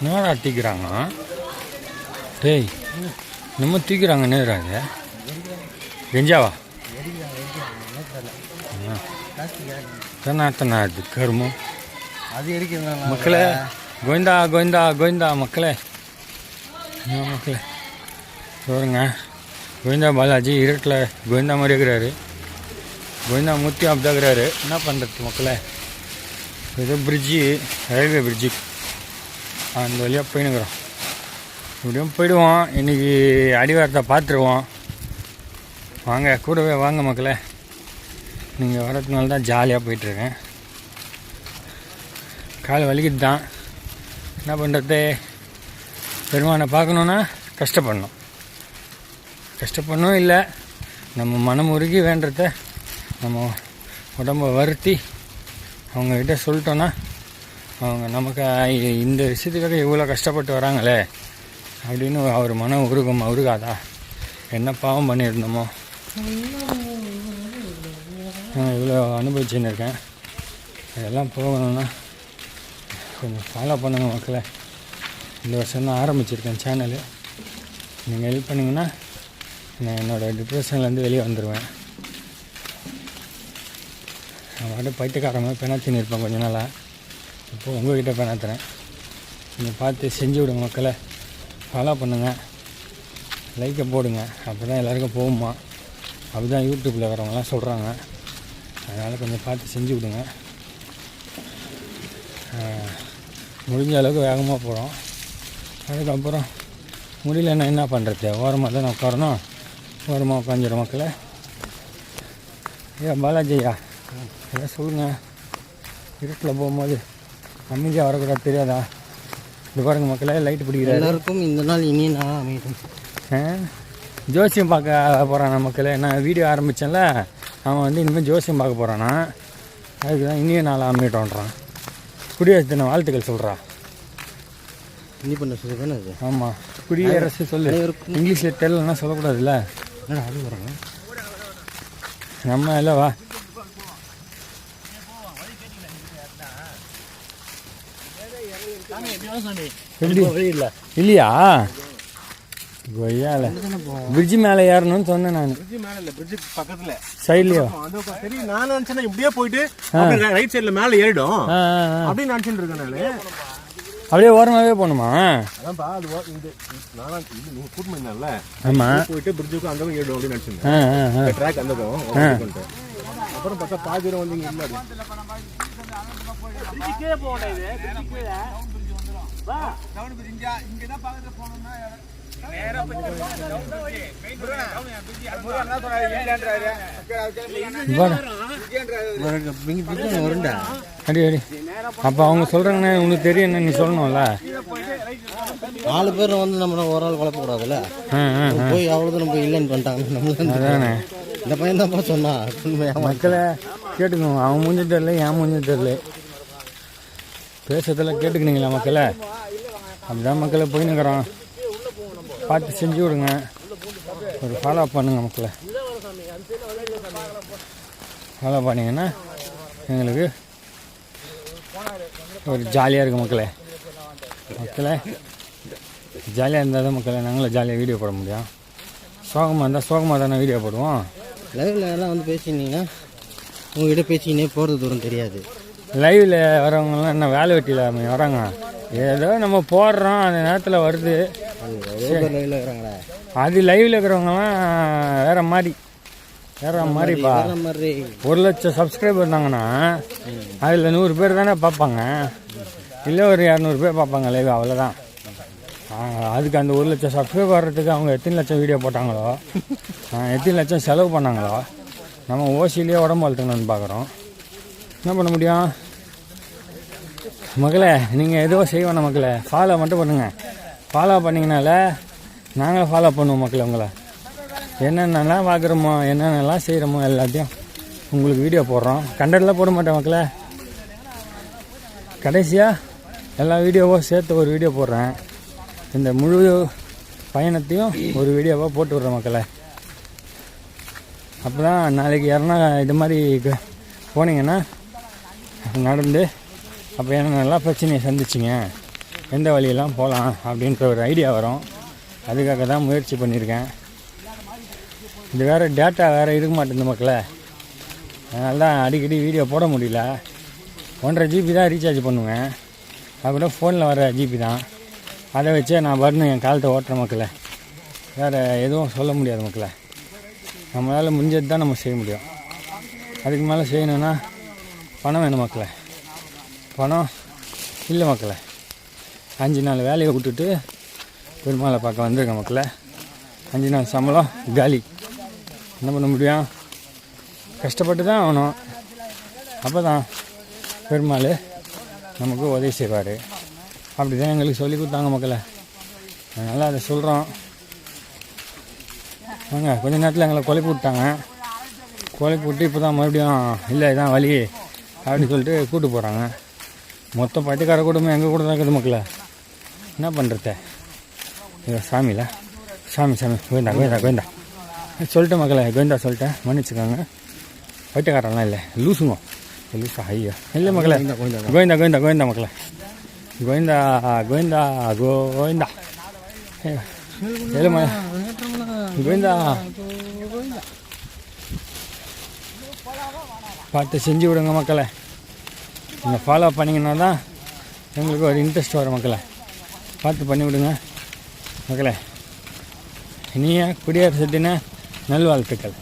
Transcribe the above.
என்னடா தூக்கிறாங்க டேய் நம்ம தூக்கிறாங்க நேராங்க கெஞ்சாவா? தனா அது கருமம் அது மக்களே கோவிந்தா கோவிந்தா கோவிந்தா மக்களே. என்ன மக்களே. பாருங்க கோவிந்தா பாலாஜி இருட்டில் கோவிந்தா மாதிரி இருக்கிறாரு. கோவிந்தா மூர்த்தி இருக்கிறாரு. என்ன பண்ணுறது மக்களே? இது பிரிட்ஜி ரயில்வே பிரிட்ஜி அந்த வழியாக போயினுக்கிறோம். இப்படியும் போயிடுவோம். இன்றைக்கி அடிவாரத்தை பார்த்துருவோம். வாங்க கூடவே வாங்க மக்களே. நீங்கள் வரதுனால தான் ஜாலியாக போயிட்டுருக்கேன். கால் வலிக்குது தான் என்ன பண்ணுறது பெருமானை பார்க்கணுன்னா கஷ்டப்படணும். கஷ்டப்படணும் இல்லை நம்ம மனம் உருகி வேண்டத நம்ம உடம்ப வருத்தி அவங்கக்கிட்ட சொல்லிட்டோன்னா அவங்க நமக்கு இந்த விஷயத்துக்காக இவ்வளோ கஷ்டப்பட்டு வராங்களே அப்படின்னு அவர் மனம் உருகம் உருகாதா? என்ன பாவம் பண்ணியிருந்தோமோ. நான் இவ்வளோ அனுபவிச்சுன்னு இருக்கேன். அதெல்லாம் போகணும்னா கொஞ்சம் ஃபாலோ பண்ணுங்கள் மக்களை. இந்த வருஷம் தான் ஆரம்பிச்சிருக்கேன் சேனலு நீங்கள் ஹெல்ப் பண்ணிங்கன்னா நான் என்னோடய டிப்ரெஷன்லேருந்து வெளியே வந்துடுவேன் நான் பாட்டு பைத்தியக்காரன் மாதிரி பெணாத்தின்னு இருப்பேன் கொஞ்ச நாளாக இப்போ உங்கள்கிட்ட பெணாத்துறேன் நீங்கள் பார்த்து செஞ்சு விடுங்க மக்களை. ஃபாலோ பண்ணுங்கள் லைக்கை போடுங்க. அப்போ தான் எல்லாருக்கும் போகுமா? அப்படி தான் யூடியூப்பில் வரவங்களாம் சொல்கிறாங்க அதனால் கொஞ்சம் பார்த்து செஞ்சு விடுங்க. முடிஞ்ச அளவுக்கு வேகமாக போகிறோம் அதுக்கப்புறம் முடியலன்னா என்ன பண்ணுறது ஓரமாக தான் உட்காரணும். ஓரமாக உட்காந்துற மக்களை. ஐயா பாலாஜியா. ஏதாவது சொல்லுங்கள் இருட்டில் போகும்போது அமைதியாக வரக்கூடாது தெரியாதா? இது பாருங்க மக்களே லைட்டு பிடிக்கிறாரு. எல்லாருக்கும் இந்த நாள் இனிய நாள் அமையட்டும். ஆ? ஜோசியம் பார்க்க போகிறான் மக்களே? நான் வீடியோ ஆரம்பித்தேன்ல அவன் வந்து இனிமேல் ஜோசியம் பார்க்க போகிறானா அதுக்கு தான் இனிய நாள் அமையட்டோன்றான் குடியரசு தின வாழ்த்துக்கள் சொல்கிறா இனி பண்ண சொல்லி தானே அது? ஆமாம் குடியரசு சொல்லு. இங்கிலீஷில் தெரியலன்னா சொல்லக்கூடாதுல்ல. அது வராங்க நம்ம இல்லை வா. எப்படி இல்லையா? கொய்யால. பிரிட்ஜு மேலே ஏறணும்னு சொன்னேன் நான். பிரிட்ஜ் மேல இல்ல பிரிட்ஜ் பக்கத்துல. சைட்லையோ? சரி நான் நினைச்சேன் இப்படியே போயிட்டு ரைட் சைடுல மேல ஏறிடும். அப்படின்னு நினைச்சிட்டு இருக்கேன் நானு. அப்படியே ஓரமாகவே போகணுமா? அதான்ப்பா அது ஓ- இந்த நானா இது கூட்டு ஆமாம் போயிட்டு பிரிட்ஜுக்கு அந்த பக்கம் ஏறிடும் அப்படின்னு நினைச்சிருந்தேன். ட்ராக் அந்த பக்கம். அப்புறம் பார்த்தா பாதி வந்து இங்க இல்ல அடி அடி. அப்போ அவங்க சொல்கிறாங்கண்ணே உனக்கு தெரியும் நீ சொல்லணும்ல? நாலு பேர் வந்து நம்ம ஒரு ஆள் குழப்பக்கூடாதுல்ல? போய் அவ்வளோ தூரம் போய் இல்லைன்னு பண்ணிட்டாங்க. நம்மள அதானே. இந்த பையன் சொன்னான். உண்மையா மக்களை கேட்டுக்கணும் அவன் மூஞ்சி தெரில என் மூஞ்சி தெரில பேசுறதெல்லாம் கேட்டுக்கினீங்களா மக்களை? அப்படிதான் மக்களை போயின்னுக்குறோம். பார்த்து செஞ்சு விடுங்க. ஒரு ஃபாலோ பண்ணுங்க மக்களை. ஃபாலோ பண்ணிங்கன்னா எங்களுக்கு ஒரு ஜாலியாக இருக்கும் மக்களே. மக்களே ஜாலியாக இருந்தால் தான் மக்களை நாங்களும் ஜாலியாக வீடியோ போட முடியும். சோகமாக இருந்தால் சோகமாக தானே வீடியோ போடுவோம். லைவ்ல எல்லாம் வந்து பேசினீங்கன்னா உங்ககிட்ட பேசிக்கினே போகிறது தூரம் தெரியாது. லைவில் வரவங்கலாம் என்ன வேலை வெட்டியில் வராங்க? ஏதோ நம்ம போடுறோம் அந்த நேரத்தில் வருது. அது லைவ்ல இருக்கிறவங்கலாம் வேற மாதிரி. வேற மாதிரிப்பா ஒரு லட்சம் சப்ஸ்கிரைபர் இருந்தாங்கன்னா அதில் நூறு பேர் தானே பார்ப்பாங்க. இல்லை ஒரு இரநூறு பேர் பார்ப்பாங்க லைவ் அவ்வளோதான் அதுக்கு அந்த ஒரு லட்சம் சப்ஸ்கிரைப் வர்றதுக்கு அவங்க எத்தனை லட்சம் வீடியோ போட்டாங்களோ எத்தனை லட்சம் செலவு பண்ணாங்களோ நம்ம ஓசிலேயே உடம்பு வளர்த்துக்கணும்னு பார்க்குறோம் என்ன பண்ண முடியும்? மகளே நீங்கள் எதுவோ செய்வோம் மக்களை ஃபாலோ மட்டும் பண்ணுங்கள் ஃபாலோ பண்ணிங்கனால நாங்களும் ஃபாலோ பண்ணுவோம் மக்களை உங்களை. என்னென்னலாம் பார்க்குறோமோ என்னென்னலாம் செய்கிறோமோ எல்லாத்தையும் உங்களுக்கு வீடியோ போடுறோம். கண்டெல்லாம் போட மாட்டேன் மக்களை கடைசியாக எல்லா வீடியோவும் சேர்த்து ஒரு வீடியோ போடுறேன். இந்த முழு பயணத்தையும் ஒரு வீடியோவாக போட்டு விட்றேன் மக்களை அப்போ தான் நாளைக்கு யாருன்னா இது மாதிரி போனீங்கன்னா நடந்து அப்போ என்னென்னலாம் பிரச்சனையை சந்திச்சிங்க. எந்த வழியெல்லாம் போகலாம் அப்படின்ற ஒரு ஐடியா வரும். அதுக்காக தான் முயற்சி பண்ணியிருக்கேன். இது வேறு டேட்டா வேறு இருக்க மாட்டேங்குது மக்களை. அதனால தான் அடிக்கடி வீடியோ போட முடியல. ஒன்றரை ஜிபி தான் ரீசார்ஜ் பண்ணுவேன். அது கூட ஃபோனில் வர ஜிபி தான். அதை வச்சே நான் பாட்டுன்னு என் காலத்தை ஓட்டுற மக்களை. வேறு எதுவும் சொல்ல முடியாது மக்களை. நம்மளால் முடிஞ்சது தான் நம்ம செய்ய முடியும். அதுக்கு மேலே செய்யணுன்னா பணம் வேணும் மக்களை. பணம் இல்லை மக்களை. அஞ்சு நாள் வேலையை விட்டுட்டு பெருமாளை பார்க்க வந்திருக்கேன் மக்களை. அஞ்சு நாள் சம்பளம் காலி. என்ன பண்ண முடியும்? கஷ்டப்பட்டு தான் ஆகணும். அப்போ தான் பெருமாள் நமக்கு உதவி செய்வார். அப்படி தான் எங்களுக்கு சொல்லி கொடுத்தாங்க மக்களை. அதனால் அதை சொல்கிறோம் வாங்க கொஞ்ச நேரத்தில் எங்களை கொலை விட்டாங்க கொலை விட்டு இப்போ தான் மறுபடியும் இல்லை இதான் வழி. அப்படின்னு சொல்லிட்டு கூட்டு போகிறாங்க மொத்த பட்டிக்கார குடும்பம் எங்கள் கூட தான் இருக்குது மக்களே. என்ன பண்ணுறது ஐயோ சாமியில். சாமி சாமி கோவிந்தா கோவிந்தா கோவிந்தா. சொல்லிட்டேன் மக்களே கோவிந்தா சொல்லிட்டேன். மன்னிச்சுக்கோங்க. பைத்தியக்காரெல்லாம் இல்லை. லூசுங்க. லூசா ஐயோ. இல்லை மக்களே. கோவிந்தா கோவிந்தா கோவிந்தா. மக்களே. கோவிந்தா கோவிந்தா கோவிந்தா. ஏழுமா கோவிந்தா பார்த்து செஞ்சு விடுங்க மக்களை. நீங்கள் ஃபாலோ பண்ணிங்கன்னா தான் எங்களுக்கு ஒரு இன்ட்ரெஸ்ட் வரும் மக்களை. பார்த்து பண்ணி விடுங்க மக்களே. இனிய குடியரசு தின நல்வாழ்த்துக்கள்.